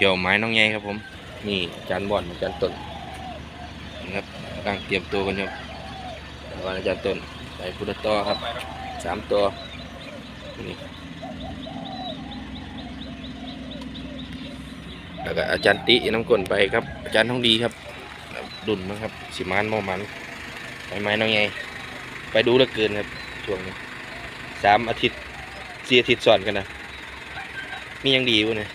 เที่ยวไม้น้องใหญ่ครับผมนี่จารย์บอลอาจารย์ต้นนะครับกำลังเตรียมตัวกันครับก่อนอาจารย์ต้นไปพุทธต่อครับสามตัวนี่แล้วก็อาจารย์ติน้ำกลนไปครับ อาจารย์ทองดีครับ ดุนมั้งครับสิมานโมมันไปไม้น้องใหญ่ไปดูเหลือเกินครับช่วงนี้สามอาทิตย์สี่อาทิตย์สอนกันนะมียังดีวะเนี่ย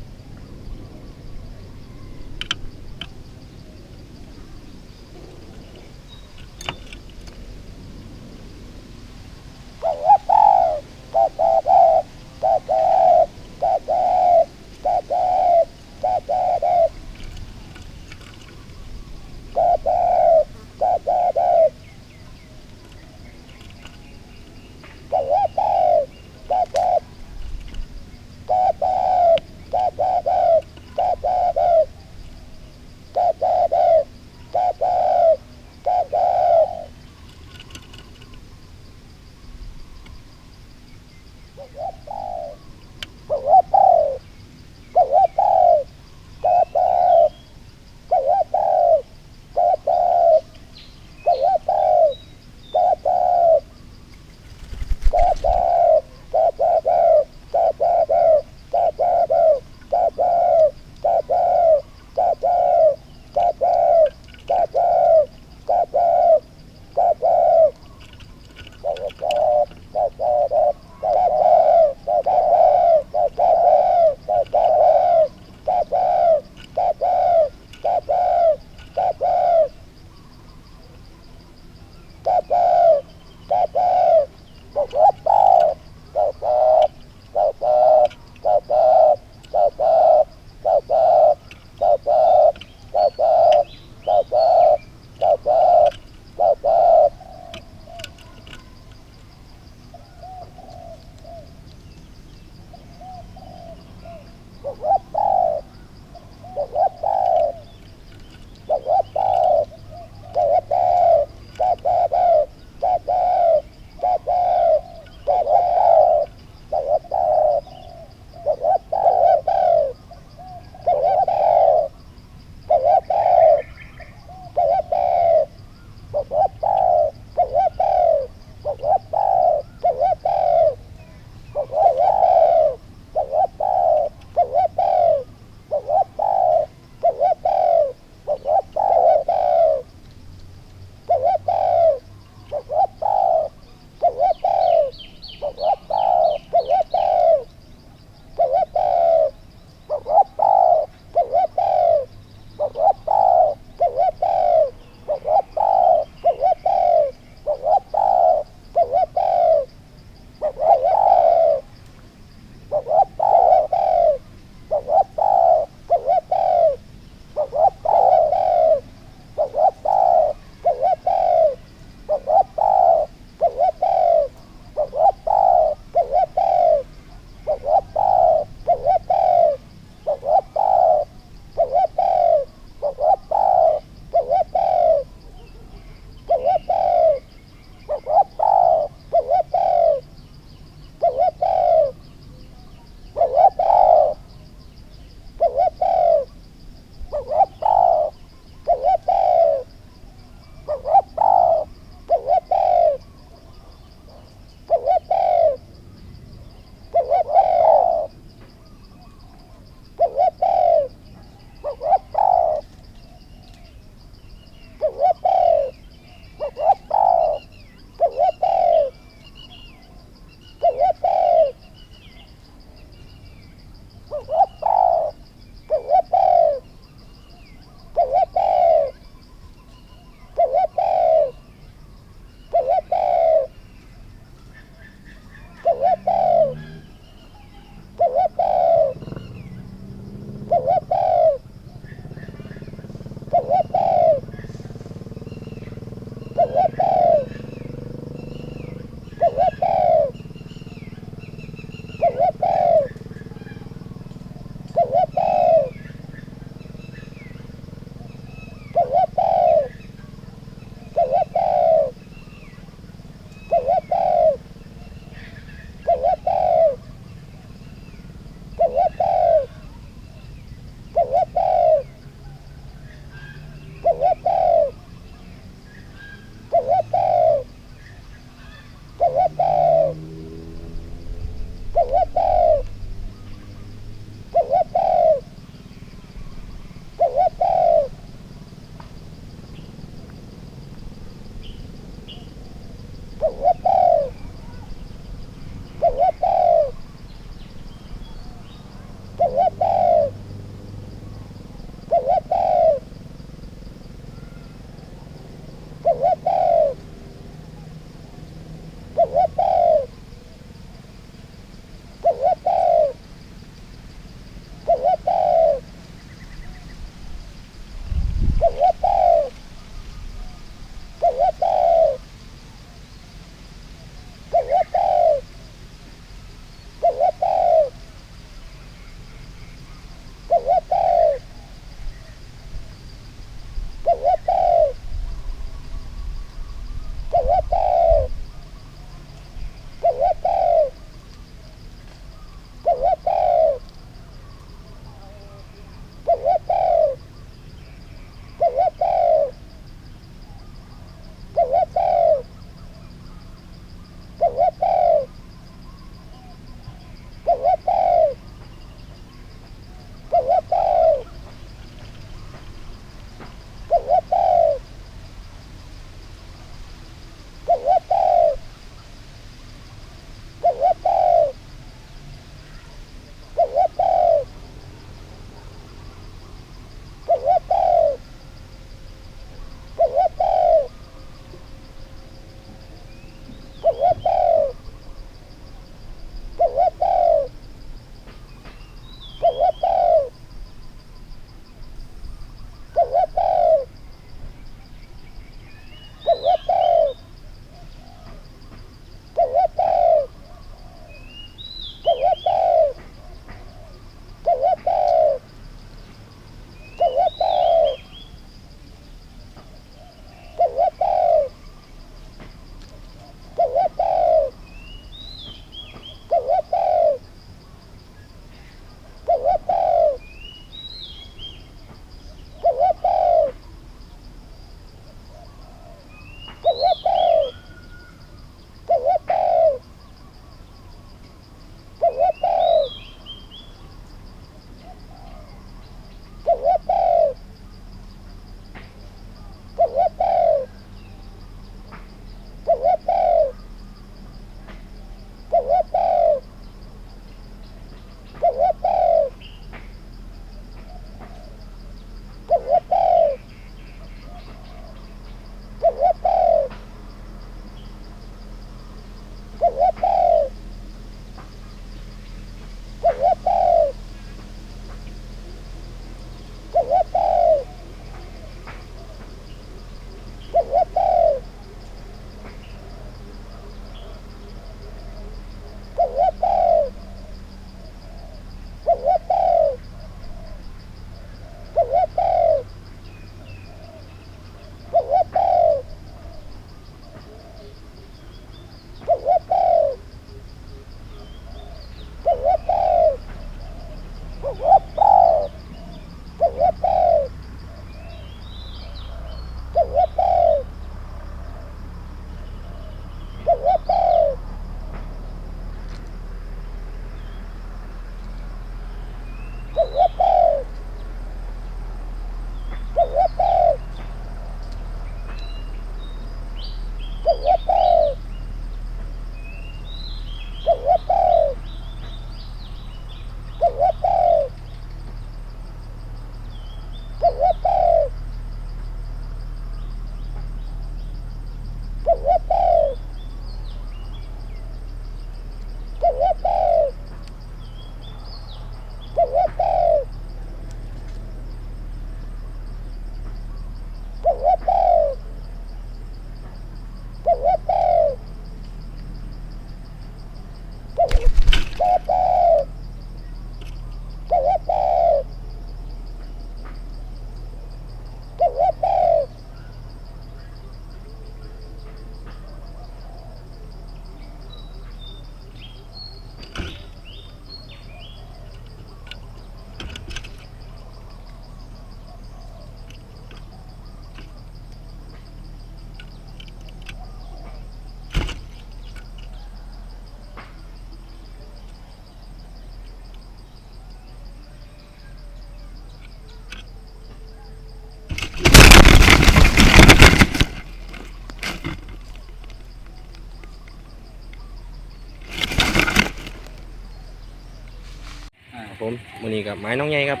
ผมวันนี้กับไม้น้องใหญ่ครับ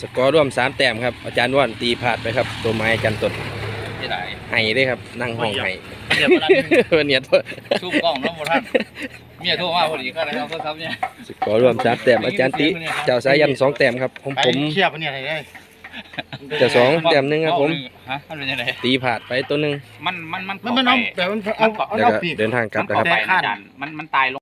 สกอร์ร่วมสามแต้มครับอาจารย์ว่านตีผาดไปครับ ตัวไม้อาจารย์ตดที่ไหนไห้ได้ครับ นั่งห้องไห้เดี๋ยวมาวันนี้ชูกล้องแล้วหมดท่านเมียโทรมาพอดีก็เลยเอาโทรศัพท์เนี่ยสกอร์ร่วมสามแต้มอาจารย์ติเจ้าสายันสองแต้มครับผมไปผมเชียบเนี่ยอะไรได้เจ้าสองแต้มหนึงครับผมฮะมันเป็นยังไงตีผาดไปตัวหนึงมันมันมันมันมันเอาแบบมันเอาเอาแล้วเอาก็ปีกเดินทางกลับมันนะครับเข้าไปนะอาจารย์มันมันตายลง